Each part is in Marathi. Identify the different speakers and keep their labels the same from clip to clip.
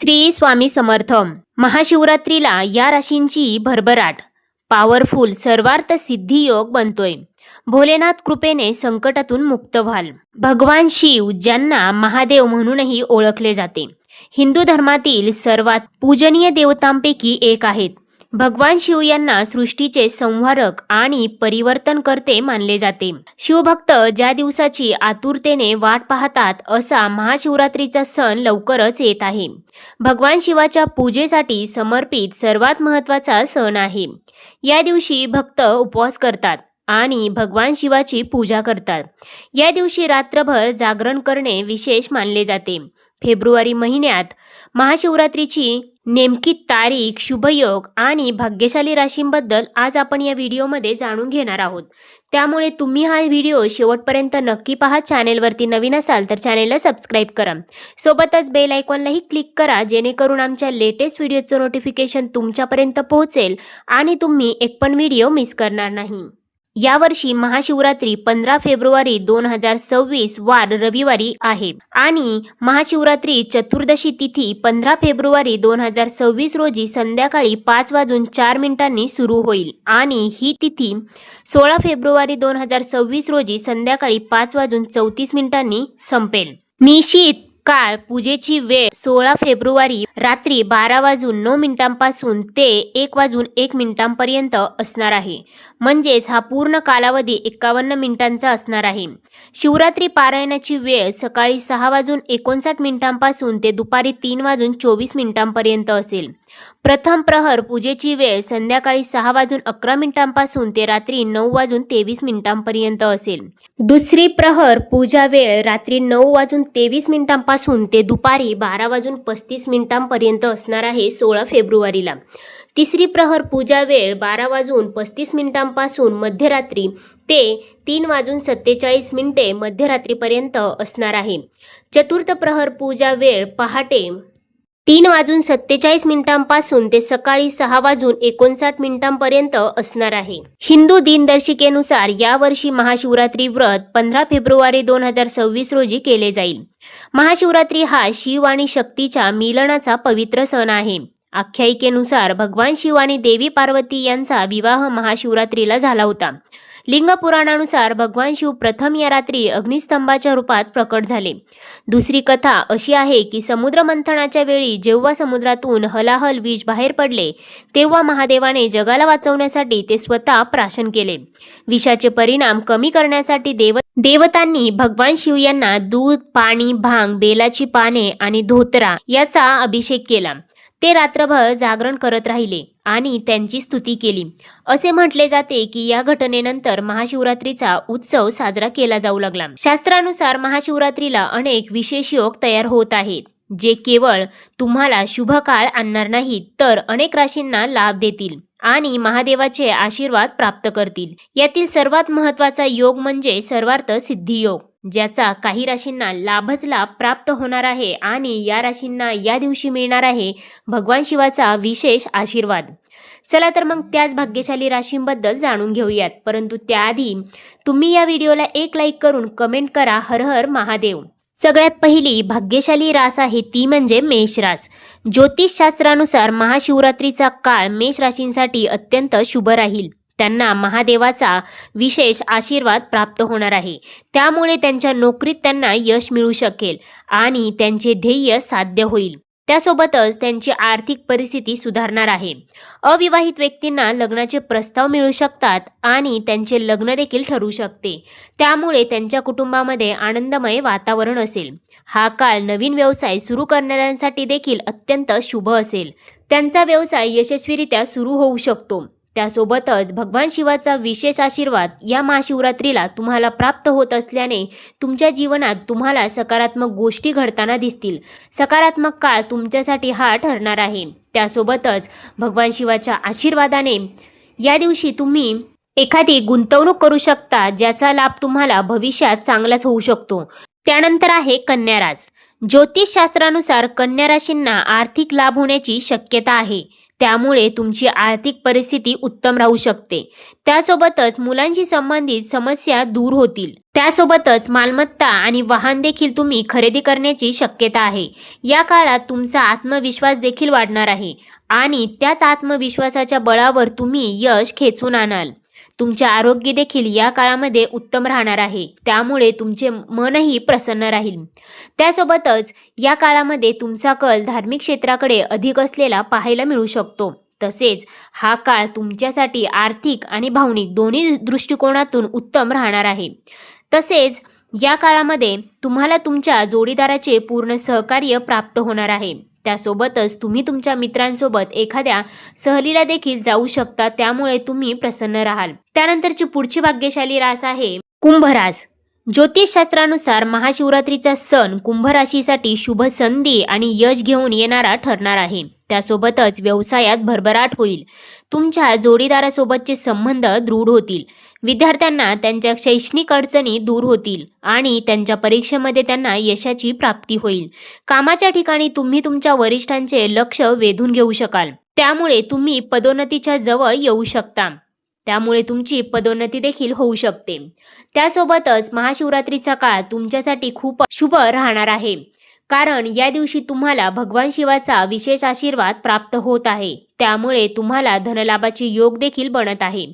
Speaker 1: श्री स्वामी समर्थ. महाशिवरात्रीला या राशींची भरभराट. पॉवरफुल सर्वार्थ सिद्धी योग बनतोय. भोलेनाथ कृपेने संकटातून मुक्त व्हाल. भगवान शिव ज्यांना महादेव म्हणूनही ओळखले जाते. हिंदू धर्मातील सर्वात पूजनीय देवतांपैकी एक आहेत. भगवान शिव यांना सृष्टीचे संहारक आणि परिवर्तन करते मानले जाते. शिवभक्त ज्या दिवसाची आतुरतेने वाट पाहतात असा महाशिवरात्रीचा सण लवकरच येत आहे. भगवान शिवाच्या पूजेसाठी समर्पित सर्वात महत्त्वाचा सण आहे. या दिवशी भक्त उपवास करतात आणि भगवान शिवाची पूजा करतात. या दिवशी रात्रभर जागरण करणे विशेष मानले जाते. फेब्रुवारी महिन्यात महाशिवरात्रीची नेमकी तारीख शुभयोग आणि भाग्यशाली राशींबद्दल आज आपण या व्हिडिओमध्ये जाणून घेणार आहोत. त्यामुळे तुम्ही हा व्हिडिओ शेवटपर्यंत नक्की पहा चॅनेलवरती नवीन असाल तर चॅनेलला सबस्क्राईब करा. सोबतच बेल आयकॉनलाही क्लिक करा जेणेकरून आमच्या लेटेस्ट व्हिडिओचं नोटिफिकेशन तुमच्यापर्यंत पोहोचेल आणि तुम्ही एक पण व्हिडिओ मिस करणार नाही. यावर्षी महाशिवरात्री पंधरा फेब्रुवारी दोन हजार सव्वीस वार रविवारी आहे. आणि महाशिवरात्री चतुर्दशी तिथी पंधरा फेब्रुवारी दोन हजार सव्वीस रोजी संध्याकाळी पाच वाजून चार मिनिटांनी सुरू होईल. आणि ही तिथी सोळा फेब्रुवारी दोन हजार सव्वीस रोजी संध्याकाळी पाच वाजून चौतीस मिनिटांनी संपेल. निशित काळ पूजेची वेळ सोळा फेब्रुवारी रात्री बारा वाजून नऊ मिनिटांपासून ते एक वाजून एक मिनिटांपर्यंत असणार आहे. म्हणजेच हा पूर्ण कालावधी एकावन्न मिनिटांचा असणार आहे. शिवरात्री पारायणाची वेळ सकाळी सहा वाजून एकोणसाठ मिनिटांपासून ते दुपारी तीन वाजून चोवीस मिनिटांपर्यंत असेल. प्रथम प्रहर पूजेची वेळ संध्याकाळी सहा वाजून अकरा मिनिटांपासून ते रात्री नऊ वाजून तेवीस मिनिटांपर्यंत असेल. दुसरी प्रहर पूजा वेळ रात्री नऊ वाजून तेवीस मिनिटांपासून ते दुपारी बारा वाजून पस्तीस मिनिटांपर्यंत असणार आहे सोळा फेब्रुवारीला. तिसरी प्रहर पूजा वेळ बारा वाजून पस्तीस मिनिटांपासून मध्यरात्री ते तीन वाजून सत्तेचाळीस मिनिटे मध्यरात्रीपर्यंत असणार आहे. चतुर्थ प्रहर पूजा वेळ पहाटे तीन वाजून सत्तेचाळीस मिनिटांपासून ते सकाळी सहा वाजून एकोणसाठ मिनिटांपर्यंत असणार आहे. हिंदू दिनदर्शिकेनुसार यावर्षी महाशिवरात्री व्रत पंधरा फेब्रुवारी दोन हजार सव्वीस रोजी केले जाईल. महाशिवरात्री हा शिव आणि शक्तीच्या मिलनाचा पवित्र सण आहे. आख्यायिकेनुसार भगवान शिव आणि देवी पार्वती यांचा विवाह महाशिवरात्रीला झाला होता. लिंग पुराणानुसार भगवान शिव प्रथम या रात्री अग्निस्तंभाच्या रूपात प्रकट झाले. दुसरी कथा अशी आहे की समुद्र मंथनाच्या वेळी जेव्हा समुद्रातून हलाहल विष बाहेर पडले तेव्हा महादेवाने जगाला वाचवण्यासाठी ते स्वतः प्राशन केले. विषाचे परिणाम कमी करण्यासाठी देव देवतांनी भगवान शिव यांना दूध पाणी भांग बेलाची पाने आणि धोतरा याचा अभिषेक केला. ते रात्रभर जागरण करत राहिले आणि त्यांची स्तुती केली. असे म्हटले जाते की या घटनेनंतर महाशिवरात्रीचा उत्सव साजरा केला जाऊ लागला. शास्त्रानुसार महाशिवरात्रीला अनेक विशेष योग तयार होत आहेत जे केवळ तुम्हाला शुभ काळ आणणार नाहीत तर अनेक राशींना लाभ देतील आणि महादेवाचे आशीर्वाद प्राप्त करतील. यातील सर्वात महत्त्वाचा योग म्हणजे सर्वार्थ सिद्धी योग ज्याचा काही राशींना लाभच लाभ प्राप्त होणार आहे आणि या राशींना या दिवशी मिळणार आहे भगवान शिवाचा विशेष आशीर्वाद. चला तर मग त्याच भाग्यशाली राशींबद्दल जाणून घेऊयात. परंतु त्याआधी तुम्ही या व्हिडिओला एक लाईक करून कमेंट करा हर हर महादेव. सगळ्यात पहिली भाग्यशाली रास आहे ती म्हणजे मेष रास. ज्योतिषशास्त्रानुसार महाशिवरात्रीचा काळ मेष राशींसाठी अत्यंत शुभ राहील. त्यांना महादेवाचा विशेष आशीर्वाद प्राप्त होणार आहे. त्यामुळे त्यांच्या नोकरीत त्यांना यश मिळू शकेल आणि त्यांचे ध्येय साध्य होईल. त्यासोबतच त्यांची आर्थिक परिस्थिती सुधारणार आहे. अविवाहित व्यक्तींना लग्नाचे प्रस्ताव मिळू शकतात आणि त्यांचे लग्न देखील ठरू शकते. त्यामुळे त्यांच्या कुटुंबामध्ये आनंदमय वातावरण असेल. हा काळ नवीन व्यवसाय सुरू करणाऱ्यांसाठी देखील अत्यंत शुभ असेल. त्यांचा व्यवसाय यशस्वीरित्या सुरू होऊ शकतो. त्यासोबतच भगवान शिवाचा विशेष आशीर्वाद या महाशिवरात्रीला तुम्हाला प्राप्त होत असल्याने तुमच्या जीवनात तुम्हाला सकारात्मक गोष्टी घडताना दिसतील. सकारात्मक काळ तुमच्यासाठी हा ठरणार आहे. त्यासोबतच भगवान शिवाच्या आशीर्वादाने या दिवशी तुम्ही एखादी गुंतवणूक करू शकता ज्याचा लाभ तुम्हाला भविष्यात चांगलाच होऊ शकतो. त्यानंतर आहे कन्यारास ज्योतिषशास्त्रानुसार कन्या राशींना आर्थिक लाभ होण्याची शक्यता आहे. त्यामुळे तुमची आर्थिक परिस्थिती उत्तम राहू शकते. त्यासोबतच मुलांशी संबंधित समस्या दूर होतील. त्यासोबतच मालमत्ता आणि वाहन देखील तुम्ही खरेदी करण्याची शक्यता आहे. या काळात तुमचा आत्मविश्वास देखील वाढणार आहे. आणि त्याच आत्मविश्वासाच्या बळावर तुम्ही यश खेचून आणाल. तुमचे आरोग्य देखील या काळामध्ये उत्तम राहणार आहे. त्यामुळे तुमचे मनही प्रसन्न राहील. त्यासोबतच या काळामध्ये तुमचा कल धार्मिक क्षेत्राकडे अधिक असलेला पाहायला मिळू शकतो. तसेच हा काळ तुमच्यासाठी आर्थिक आणि भावनिक दोन्ही दृष्टिकोनातून उत्तम राहणार आहे. तसेच या काळामध्ये तुम्हाला तुमच्या जोडीदाराचे पूर्ण सहकार्य प्राप्त होणार आहे. त्यासोबतच तुम्ही तुमच्या मित्रांसोबत एखाद्या सहलीला देखील जाऊ शकता त्यामुळे तुम्ही प्रसन्न राहाल. त्यानंतरची पुढची भाग्यशाली रास आहे कुंभरास ज्योतिषशास्त्रानुसार महाशिवरात्रीचा सण कुंभ राशीसाठी शुभ संधी आणि यश घेऊन येणारा ठरणार आहे. त्यासोबतच व्यवसायात भरभराट होईल. तुमच्या जोडीदारासोबतचे संबंध दृढ होतील. विद्यार्थ्यांना त्यांच्या शैक्षणिक अडचणी दूर होतील आणि त्यांच्या परीक्षेमध्ये त्यांना यशाची प्राप्ती होईल. कामाच्या ठिकाणी तुम्ही तुमच्या वरिष्ठांचे लक्ष वेधून घेऊ शकाल. त्यामुळे तुम्ही पदोन्नतीच्या जवळ येऊ शकता. त्यामुळे तुमची पदोन्नती देखील होऊ शकते. त्यासोबतच महाशिवरात्रीचा काळ तुमच्यासाठी खूप शुभ राहणार आहे. कारण या दिवशी तुम्हाला भगवान शिवाचा विशेष आशीर्वाद प्राप्त होत आहे. त्यामुळे तुम्हाला धनलाभाचे योग देखील बनत आहे.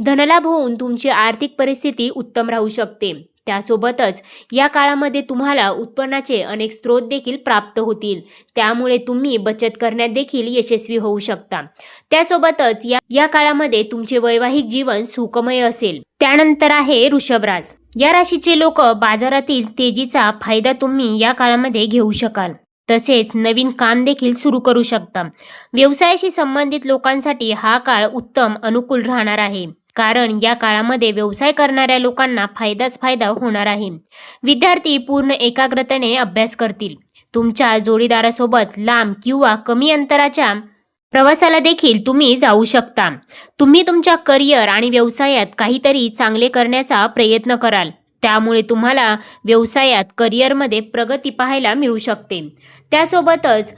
Speaker 1: धनलाभ होऊन तुमची आर्थिक परिस्थिती उत्तम राहू शकते. त्यासोबतच या काळामध्ये तुम्हाला उत्पन्नाचे अनेक स्रोत देखील प्राप्त होतील. त्यामुळे तुम्ही बचत करण्यात देखील यशस्वी होऊ शकता. त्यासोबतच या या काळामध्ये तुमचे वैवाहिक जीवन सुखमय असेल. त्यानंतर आहे ऋषभराज या राशीचे लोक बाजारातील तेजीचा फायदा तुम्ही या काळामध्ये घेऊ शकाल. तसेच नवीन काम देखील सुरू करू शकता. व्यवसायाशी संबंधित लोकांसाठी हा काळ उत्तम अनुकूल राहणार आहे. कारण या काळामध्ये व्यवसाय करणाऱ्या लोकांना फायदाच फायदा होणार आहे. विद्यार्थी पूर्ण एकाग्रतेने अभ्यास करतील. तुमच्या जोडीदारासोबत लांब किंवा कमी अंतराच्या प्रवासाला देखील तुम्ही जाऊ शकता. तुम्ही तुमच्या करिअर आणि व्यवसायात काहीतरी चांगले करण्याचा प्रयत्न कराल. त्यामुळे तुम्हाला व्यवसायात करिअरमध्ये प्रगती पाहायला मिळू शकते. त्यासोबतच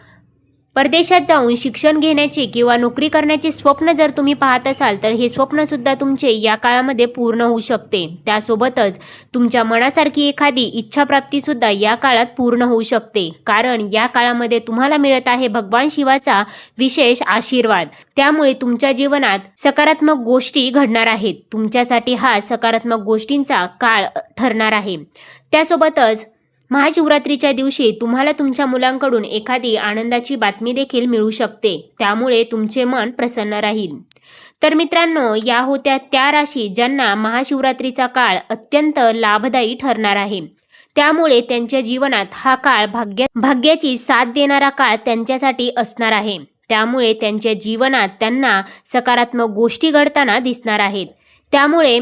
Speaker 1: परदेशात जाऊन शिक्षण घेण्याचे किंवा नोकरी करण्याचे स्वप्न जर तुम्ही पाहत असाल तर हे स्वप्नसुद्धा तुमचे या काळामध्ये पूर्ण होऊ शकते. त्यासोबतच तुमच्या मनासारखी एखादी इच्छाप्राप्तीसुद्धा या काळात पूर्ण होऊ शकते. कारण या काळामध्ये तुम्हाला मिळत आहे भगवान शिवाचा विशेष आशीर्वाद. त्यामुळे तुमच्या जीवनात सकारात्मक गोष्टी घडणार आहेत. तुमच्यासाठी हा सकारात्मक गोष्टींचा काळ ठरणार आहे. त्यासोबतच महाशिवरात्रीच्या दिवशी तुम्हाला तुमच्या मुलांकडून एखादी आनंदाची बातमी देखील मिळू शकते. त्यामुळे तुमचे मन प्रसन्न राहील. तर मित्रांनो या होत्या त्या राशी ज्यांना महाशिवरात्रीचा काळ अत्यंत लाभदायी ठरणार आहे. त्यामुळे त्यांच्या जीवनात हा काळ भाग्य भाग्याची साथ देणारा काळ त्यांच्यासाठी असणार आहे. त्यामुळे त्यांच्या जीवनात त्यांना सकारात्मक गोष्टी घडताना दिसणार आहेत. त्यामुळे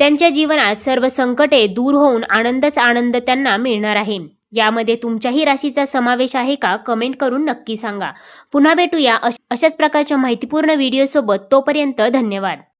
Speaker 1: त्यांच्या जीवनात सर्व संकटे दूर होऊन आनंदच आनंद त्यांना मिळणार आहे. यामध्ये तुमच्याही राशीचा समावेश आहे का? कमेंट करून नक्की सांगा. पुन्हा भेटूया अशाच प्रकारच्या माहितीपूर्ण व्हिडिओसोबत तोपर्यंत धन्यवाद.